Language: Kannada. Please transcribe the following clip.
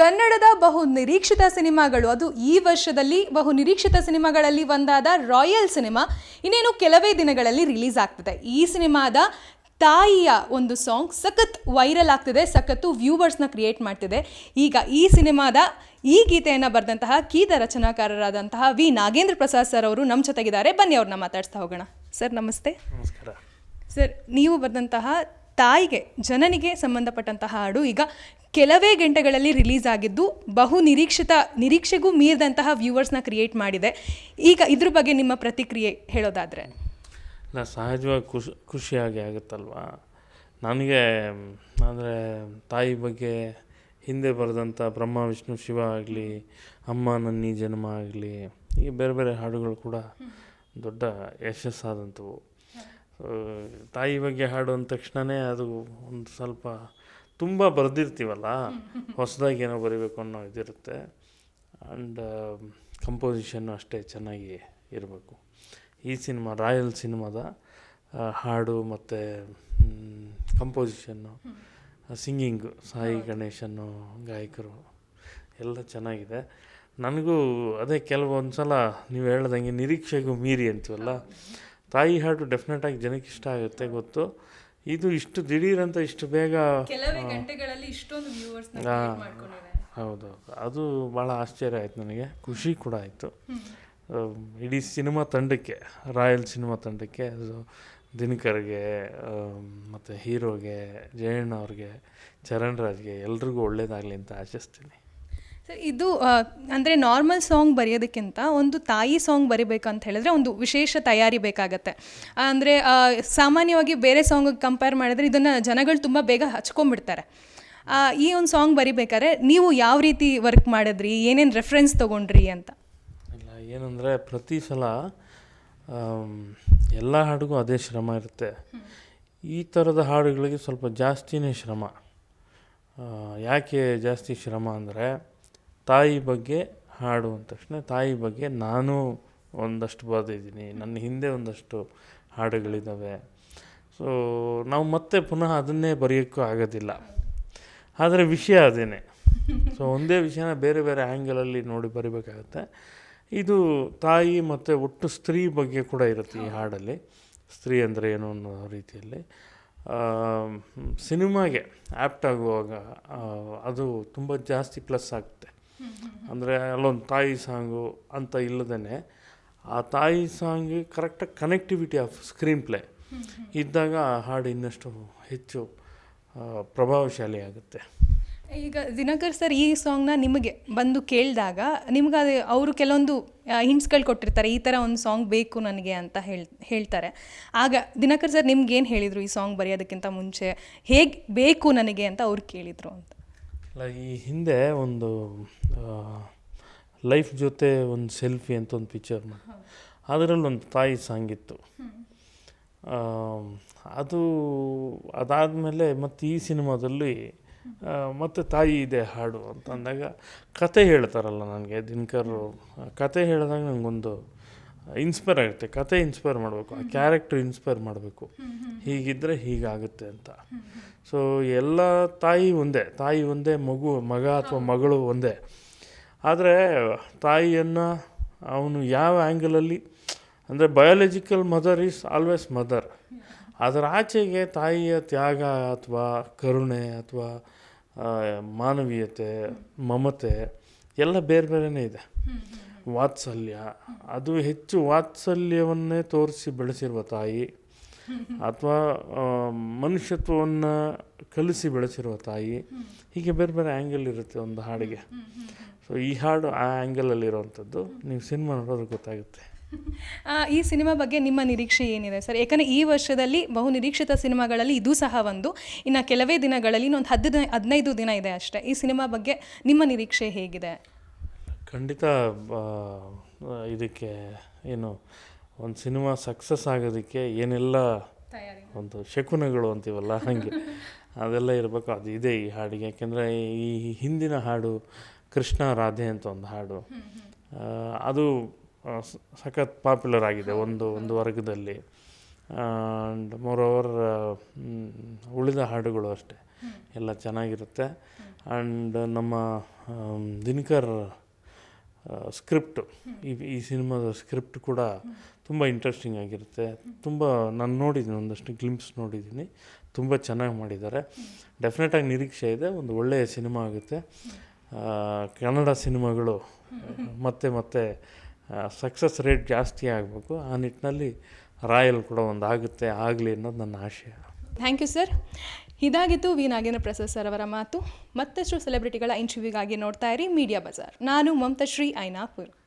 ಕನ್ನಡದ ಬಹು ನಿರೀಕ್ಷಿತ ಸಿನಿಮಾಗಳು. ಅದು ಈ ವರ್ಷದಲ್ಲಿ ಬಹು ನಿರೀಕ್ಷಿತ ಸಿನಿಮಾಗಳಲ್ಲಿ ಒಂದಾದ ರಾಯಲ್ ಸಿನಿಮಾ ಇನ್ನೇನು ಕೆಲವೇ ದಿನಗಳಲ್ಲಿ ರಿಲೀಸ್ ಆಗ್ತದೆ. ಈ ಸಿನಿಮಾದ ತಾಯಿಯ ಒಂದು ಸಾಂಗ್ ಸಖತ್ ವೈರಲ್ ಆಗ್ತಿದೆ ಸಖತ್ತು ವ್ಯೂವರ್ಸ್ನ ಕ್ರಿಯೇಟ್ ಮಾಡ್ತಿದೆ. ಈಗ ಈ ಸಿನಿಮಾದ ಈ ಗೀತೆಯನ್ನು ಬರೆದಂತಹ ಗೀತ ರಚನಾಕಾರರಾದಂತಹ ವಿ. ನಾಗೇಂದ್ರ ಪ್ರಸಾದ್ ಸರ್ ಅವರು ನಮ್ಮ ಜೊತೆಗಿದ್ದಾರೆ. ಬನ್ನಿ ಅವ್ರನ್ನ ಮಾತಾಡ್ಸ್ತಾ ಹೋಗೋಣ. ಸರ್ ನಮಸ್ತೆ. ನಮಸ್ಕಾರ. ಸರ್ ನೀವು ಬರೆದಂತಹ ತಾಯಿಗೆ ಜನನಿಗೆ ಸಂಬಂಧಪಟ್ಟಂತಹ ಹಾಡು ಈಗ ಕೆಲವೇ ಗಂಟೆಗಳಲ್ಲಿ ರಿಲೀಸ್ ಆಗಿದ್ದು ಬಹು ನಿರೀಕ್ಷಿತ ನಿರೀಕ್ಷೆಗೂ ಮೀರಿದಂತಹ ವ್ಯೂವರ್ಸ್ನ ಕ್ರಿಯೇಟ್ ಮಾಡಿದೆ. ಈಗ ಇದ್ರ ಬಗ್ಗೆ ನಿಮ್ಮ ಪ್ರತಿಕ್ರಿಯೆ ಹೇಳೋದಾದರೆ. ಇಲ್ಲ ಸಹಜವಾಗಿ ಖುಷಿ ಖುಷಿಯಾಗಿ ಆಗುತ್ತಲ್ವಾ? ನನಗೆ ಅಂದರೆ ತಾಯಿ ಬಗ್ಗೆ ಹಿಂದೆ ಬರೆದಂಥ ಬ್ರಹ್ಮ ವಿಷ್ಣು ಶಿವ ಆಗಲಿ ಅಮ್ಮ ನನ್ನಿ ಜನ್ಮ ಆಗಲಿ ಈ ಬೇರೆ ಬೇರೆ ಹಾಡುಗಳು ಕೂಡ ದೊಡ್ಡ ಯಶಸ್ಸಾದಂಥವು. ತಾಯಿ ಬಗ್ಗೆ ಹಾಡು ಅಂದ ತಕ್ಷಣವೇ ಅದು ಒಂದು ಸ್ವಲ್ಪ ತುಂಬ ಬರೆದಿರ್ತೀವಲ್ಲ? ಹೊಸದಾಗಿ ಏನೋ ಬರೀಬೇಕು ಅನ್ನೋ ಇದಿರುತ್ತೆ. ಆ್ಯಂಡ್ ಕಂಪೋಸಿಷನ್ನು ಅಷ್ಟೇ ಚೆನ್ನಾಗಿ ಇರಬೇಕು. ಈ ಸಿನಿಮಾ ರಾಯಲ್ ಸಿನಿಮಾದ ಹಾಡು ಮತ್ತು ಕಂಪೋಸಿಷನ್ನು ಸಿಂಗಿಂಗು ಸಾಯಿ ಗಣೇಶನ್ನು ಗಾಯಕರು ಎಲ್ಲ ಚೆನ್ನಾಗಿದೆ. ನನಗೂ ಅದೇ ಕೆಲವೊಂದು ಸಲ ನೀವು ಹೇಳ್ದಂಗೆ ನಿರೀಕ್ಷೆಗೂ ಮೀರಿ ಅಂತೀವಲ್ಲ? ತಾಯಿ ಹಾಡು ಡೆಫಿನೆಟಾಗಿ ಜನಕ್ಕೆ ಇಷ್ಟ ಆಗುತ್ತೆ ಗೊತ್ತು. ಇದು ಇಷ್ಟು ದಿಢೀರಂತ ಇಷ್ಟು ಬೇಗ ಕೆಲವೇ ಗಂಟೆಗಳಲ್ಲಿ ಇಷ್ಟೊಂದು ವ್ಯೂವರ್ಸ್ನ ಹೌದೌದು. ಅದು ಭಾಳ ಆಶ್ಚರ್ಯ ಆಯ್ತು ನನಗೆ. ಖುಷಿ ಕೂಡ ಆಯಿತು. ಇಡೀ ಸಿನಿಮಾ ತಂಡಕ್ಕೆ ರಾಯಲ್ ಸಿನಿಮಾ ತಂಡಕ್ಕೆ ಅದು ದಿನಕರ್ಗೆ ಮತ್ತು ಹೀರೋಗೆ ಜಯಣ್ಣ ಅವ್ರಿಗೆ ಚರಣ್ ರಾಜ್ಗೆ ಎಲ್ರಿಗೂ ಒಳ್ಳೇದಾಗಲಿ ಅಂತ ಆಶಿಸ್ತೀನಿ. ಸರ್ ಇದು ಅಂದರೆ ನಾರ್ಮಲ್ ಸಾಂಗ್ ಬರೆಯೋದಕ್ಕಿಂತ ಒಂದು ತಾಯಿ ಸಾಂಗ್ ಬರಿಬೇಕಂತ ಹೇಳಿದ್ರೆ ಒಂದು ವಿಶೇಷ ತಯಾರಿ ಬೇಕಾಗತ್ತೆ. ಅಂದರೆ ಸಾಮಾನ್ಯವಾಗಿ ಬೇರೆ ಸಾಂಗ್ ಕಂಪೇರ್ ಮಾಡಿದ್ರೆ ಇದನ್ನು ಜನಗಳು ತುಂಬ ಬೇಗ ಹಚ್ಕೊಂಡ್ಬಿಡ್ತಾರೆ. ಈ ಒಂದು ಸಾಂಗ್ ಬರಿಬೇಕಾದ್ರೆ ನೀವು ಯಾವ ರೀತಿ ವರ್ಕ್ ಮಾಡಿದ್ರಿ, ಏನೇನು ರೆಫರೆನ್ಸ್ ತೊಗೊಂಡ್ರಿ ಅಂತ? ಇಲ್ಲ, ಏನಂದರೆ ಪ್ರತಿ ಸಲ ಎಲ್ಲ ಹಾಡಿಗೂ ಅದೇ ಶ್ರಮ ಇರುತ್ತೆ. ಈ ಥರದ ಹಾಡುಗಳಿಗೆ ಸ್ವಲ್ಪ ಜಾಸ್ತಿನೇ ಶ್ರಮ. ಯಾಕೆ ಜಾಸ್ತಿ ಶ್ರಮ ಅಂದರೆ ತಾಯಿ ಬಗ್ಗೆ ಹಾಡು ಅಂದ ತಕ್ಷಣ ತಾಯಿ ಬಗ್ಗೆ ನಾನು ಒಂದಷ್ಟು ಬರೆದಿದ್ದೀನಿ. ನನ್ನ ಹಿಂದೆ ಒಂದಷ್ಟು ಹಾಡುಗಳಿದ್ದಾವೆ ಸೊ ನಾವು ಮತ್ತೆ ಪುನಃ ಅದನ್ನೇ ಬರೆಯೋಕ್ಕೂ ಆಗೋದಿಲ್ಲ. ಆದರೆ ವಿಷಯ ಅದೇನೆ. ಸೊ ಒಂದೇ ವಿಷಯನ ಬೇರೆ ಬೇರೆ ಆ್ಯಂಗಲಲ್ಲಿ ನೋಡಿ ಬರಿಬೇಕಾಗತ್ತೆ. ಇದು ತಾಯಿ ಮತ್ತು ಒಟ್ಟು ಸ್ತ್ರೀ ಬಗ್ಗೆ ಕೂಡ ಇರುತ್ತೆ ಈ ಹಾಡಲ್ಲಿ. ಸ್ತ್ರೀ ಅಂದರೆ ಏನು ಅನ್ನೋ ರೀತಿಯಲ್ಲಿ. ಸಿನಿಮಾಗೆ ಆ್ಯಪ್ಟ್ ಆಗುವಾಗ ಅದು ತುಂಬ ಜಾಸ್ತಿ ಪ್ಲಸ್ ಆಗುತ್ತೆ. ಅಂದರೆ ಅಲ್ಲೊಂದು ತಾಯಿ ಸಾಂಗು ಅಂತ ಇಲ್ಲದೇ ಆ ತಾಯಿ ಸಾಂಗ್ ಕರೆಕ್ಟಾಗಿ ಕನೆಕ್ಟಿವಿಟಿ ಆಫ್ ಸ್ಕ್ರೀನ್ ಪ್ಲೇ ಇದ್ದಾಗ ಹಾಡು ಇನ್ನಷ್ಟು ಹೆಚ್ಚು ಪ್ರಭಾವಶಾಲಿ ಆಗುತ್ತೆ ಈಗ ದಿನಕರ್ ಸರ್ ಈ ಸಾಂಗ್ನ ನಿಮಗೆ ಬಂದು ಕೇಳಿದಾಗ ನಿಮ್ಗೆ ಅದು ಅವರು ಕೆಲವೊಂದು ಹಿಂಟ್ಸ್ಗಳು ಕೊಟ್ಟಿರ್ತಾರೆ, ಈ ಥರ ಒಂದು ಸಾಂಗ್ ಬೇಕು ನನಗೆ ಅಂತ ಹೇಳಿ, ಹೇಳ್ತಾರೆ. ಆಗ ದಿನಕರ್ ಸರ್ ನಿಮ್ಗೆ ಏನು ಹೇಳಿದರು ಈ ಸಾಂಗ್ ಬರೆಯೋದಕ್ಕಿಂತ ಮುಂಚೆ? ಹೇಗೆ ಬೇಕು ನನಗೆ ಅಂತ ಅವ್ರು ಕೇಳಿದರು ಅಂತ. ಅಲ್ಲ ಈ ಹಿಂದೆ ಒಂದು ಲೈಫ್ ಜೊತೆ ಒಂದು ಸೆಲ್ಫಿ ಅಂತ ಒಂದು ಪಿಕ್ಚರ್ ಮಾಡಿ ಅದರಲ್ಲಿ ಒಂದು ತಾಯಿ ಸಾಂಗ್ ಇತ್ತು. ಆ, ಅದು ಅದಾದಮೇಲೆ ಮತ್ತು ಈ ಸಿನಿಮಾದಲ್ಲಿ ಮತ್ತು ಮತ್ತೆ ತಾಯಿ ಇದೆ ಹಾಡು ಅಂತ ಅಂದಾಗ ಕತೆ ಹೇಳ್ತಾರಲ್ಲ ನನಗೆ ದಿನಕರ್ ಕತೆ ಹೇಳಿದಾಗ ನನಗೊಂದು ಇನ್ಸ್ಪೈರ್ ಆಗುತ್ತೆ ಕತೆ ಇನ್ಸ್ಪೈರ್ ಮಾಡಬೇಕು ಆ ಕ್ಯಾರೆಕ್ಟರ್ ಇನ್ಸ್ಪೈರ್ ಮಾಡಬೇಕು. ಹೀಗಿದ್ದರೆ ಹೀಗಾಗುತ್ತೆ ಅಂತ. ಸೊ ಎಲ್ಲ ತಾಯಿ ಒಂದೇ ತಾಯಿ ಒಂದೇ ಮಗು ಮಗ ಅಥವಾ ಮಗಳು ಒಂದೇ. ಆದರೆ ತಾಯಿಯನ್ನು ಅವನು ಯಾವ ಆ್ಯಂಗಲಲ್ಲಿ ಅಂದರೆ biological mother is always mother ಅದರ ಆಚೆಗೆ ತಾಯಿಯ ತ್ಯಾಗ ಅಥವಾ ಕರುಣೆ ಅಥವಾ ಮಾನವೀಯತೆ ಮಮತೆ ಎಲ್ಲ ಬೇರೆ ಬೇರೆಯೇ ಇದೆ. ವಾತ್ಸಲ್ಯ. ಅದು ಹೆಚ್ಚು ವಾತ್ಸಲ್ಯವನ್ನೇ ತೋರಿಸಿ ಬೆಳೆಸಿರುವ ತಾಯಿ. ಅಥವಾ ಮನುಷ್ಯತ್ವವನ್ನು ಕಲಿಸಿ ಬೆಳೆಸಿರುವ ತಾಯಿ. ಹೀಗೆ ಬೇರೆ ಬೇರೆ ಆ್ಯಂಗಲ್ ಇರುತ್ತೆ ಒಂದು ಹಾಡಿಗೆ. ಸೊ ಈ ಹಾಡು ಆ ಆ್ಯಂಗಲಲ್ಲಿರುವಂಥದ್ದು ನೀವು ಸಿನಿಮಾ ನೋಡೋದು ಗೊತ್ತಾಗುತ್ತೆ. ಈ ಸಿನಿಮಾ ಬಗ್ಗೆ ನಿಮ್ಮ ನಿರೀಕ್ಷೆ ಏನಿದೆ ಸರ್? ಯಾಕಂದರೆ ಈ ವರ್ಷದಲ್ಲಿ ಬಹು ನಿರೀಕ್ಷಿತ ಸಿನಿಮಾಗಳಲ್ಲಿ ಇದು ಸಹ ಒಂದು. ಇನ್ನು ಕೆಲವೇ ದಿನಗಳಲ್ಲಿ ಇನ್ನೊಂದು ಹದ್ದು ದಿನ ಹದಿನೈದು ದಿನ ಇದೆ ಅಷ್ಟೇ. ಈ ಸಿನಿಮಾ ಬಗ್ಗೆ ನಿಮ್ಮ ನಿರೀಕ್ಷೆ ಹೇಗಿದೆ? ಖಂಡಿತ ಇದಕ್ಕೆ ಏನು ಒಂದು ಸಿನಿಮಾ ಸಕ್ಸಸ್ ಆಗೋದಕ್ಕೆ ಏನೆಲ್ಲ ಒಂದು ಶಕುನಗಳು ಅಂತೀವಲ್ಲ ಹಾಗೆ. ಅದೆಲ್ಲ ಇರಬೇಕು ಅದು ಇದೆ ಈ ಹಾಡಿಗೆ. ಯಾಕೆಂದರೆ ಈ ಹಿಂದಿನ ಹಾಡು ಕೃಷ್ಣ ರಾಧೆ ಅಂತ ಒಂದು ಹಾಡು. ಅದು ಸಖತ್ ಪಾಪ್ಯುಲರ್ ಆಗಿದೆ ಒಂದು ಒಂದು ವರ್ಗದಲ್ಲಿ. ಆ್ಯಂಡ್ ಮೋರ್ ಓವರ್ ಉಳಿದ ಹಾಡುಗಳು ಅಷ್ಟೇ. ಎಲ್ಲ ಚೆನ್ನಾಗಿರುತ್ತೆ. ಆ್ಯಂಡ್ ನಮ್ಮ ದಿನಕರ್ ಸ್ಕ್ರಿಪ್ಟು ಈ ಈ ಸಿನಿಮಾದ ಸ್ಕ್ರಿಪ್ಟ್ ಕೂಡ ತುಂಬ ಇಂಟ್ರೆಸ್ಟಿಂಗ್ ಆಗಿರುತ್ತೆ. ತುಂಬ ನಾನು ನೋಡಿದ್ದೀನಿ, ಒಂದಷ್ಟು ಗ್ಲಿಂಪ್ಸ್ ನೋಡಿದ್ದೀನಿ. ತುಂಬ ಚೆನ್ನಾಗಿ ಮಾಡಿದ್ದಾರೆ. ಡೆಫಿನೆಟಾಗಿ ನಿರೀಕ್ಷೆ ಇದೆ, ಒಂದು ಒಳ್ಳೆಯ ಸಿನಿಮಾ ಆಗುತ್ತೆ. ಕನ್ನಡ ಸಿನಿಮಾಗಳು, ಮತ್ತೆ ಮತ್ತೆ ಸಕ್ಸಸ್ ರೇಟ್ ಜಾಸ್ತಿ ಆಗಬೇಕು. ಆ ನಿಟ್ಟಿನಲ್ಲಿ ರಾಯಲ್ ಕೂಡ ಒಂದು ಆಗುತ್ತೆ ಆಗಲಿ ಅನ್ನೋದು ನನ್ನ ಆಶಯ. ಥ್ಯಾಂಕ್ ಯು ಸರ್ ಇದಾಗಿತ್ತು ವಿ ನಾಗೇಂದ್ರ ಪ್ರಸಾದ್ ಸರ್ ಅವರ ಮಾತು. ಮತ್ತಷ್ಟು ಸೆಲೆಬ್ರಿಟಿಗಳ ಇಂಟರ್ವ್ಯೂಗಾಗಿ ನೋಡ್ತಾ ಇರಿ ಮೀಡಿಯಾ ಬಜಾರ್ ನಾನು ಮಮತಾಶ್ರೀ ಐನಾಪುರ್.